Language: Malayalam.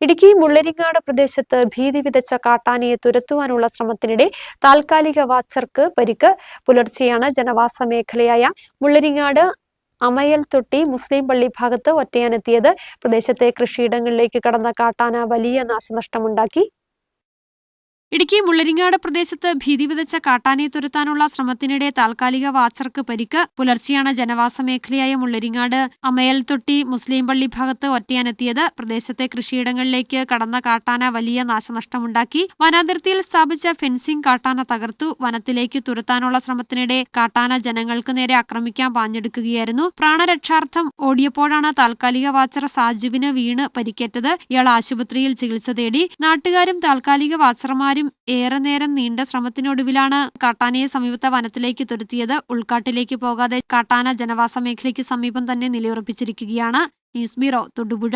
ഇടുക്കി മുള്ളരിങ്ങാട് പ്രദേശത്ത് ഭീതി വിതച്ച കാട്ടാനയെ തുരത്തുവാനുള്ള ശ്രമത്തിനിടെ താൽക്കാലിക വാച്ചർക്ക് പരിക്ക് പുലർച്ചെയാണ് ജനവാസ മേഖലയായ മുള്ളരിങ്ങാട് അമയൽ തൊട്ടി മുസ്ലിം പള്ളി ഭാഗത്ത് ഒറ്റയാനെത്തിയത്. പ്രദേശത്തെ കൃഷിയിടങ്ങളിലേക്ക് കടന്ന കാട്ടാന വലിയ നാശനഷ്ടമുണ്ടാക്കി. ഇടുക്കി മുള്ളരിങ്ങാട് പ്രദേശത്ത് ഭീതി വിതച്ച കാട്ടാനയെ തുരത്താനുള്ള ശ്രമത്തിനിടെ താൽക്കാലിക വാച്ചർക്ക് പരിക്ക്. പുലർച്ചെയാണ് ജനവാസ മേഖലയായ മുള്ളരിങ്ങാട് അമയൽ തൊട്ടി മുസ്ലിം പള്ളി ഭാഗത്ത് ഒറ്റയാനെത്തിയത്. പ്രദേശത്തെ കൃഷിയിടങ്ങളിലേക്ക് കടന്ന കാട്ടാന വലിയ നാശനഷ്ടമുണ്ടാക്കി. വനാതിർത്തിയിൽ സ്ഥാപിച്ച ഫെൻസിംഗ് കാട്ടാന തകർത്തു. വനത്തിലേക്ക് തുരത്താനുള്ള ശ്രമത്തിനിടെ കാട്ടാന ജനങ്ങൾക്ക് നേരെ ആക്രമിക്കാൻ പാഞ്ഞെടുക്കുകയായിരുന്നു. പ്രാണരക്ഷാർത്ഥം ഓടിയപ്പോഴാണ് താൽക്കാലിക വാച്ചർ സാജുവിന് വീണ് പരിക്കേറ്റത്. ഇയാൾ ആശുപത്രിയിൽ ചികിത്സ തേടി. നാട്ടുകാരും താൽക്കാലിക വാച്ചർമാരും ഏറെ നേരം നീണ്ട ശ്രമത്തിനൊടുവിലാണ് കാട്ടാനയെ സമീപത്തെ വനത്തിലേക്ക് തുരുത്തിയത്. ഉൾക്കാട്ടിലേക്ക് പോകാതെ കാട്ടാന ജനവാസ മേഖലയ്ക്ക് സമീപം തന്നെ നിലയുറപ്പിച്ചിരിക്കുകയാണ്. News bureau Thodupuzha.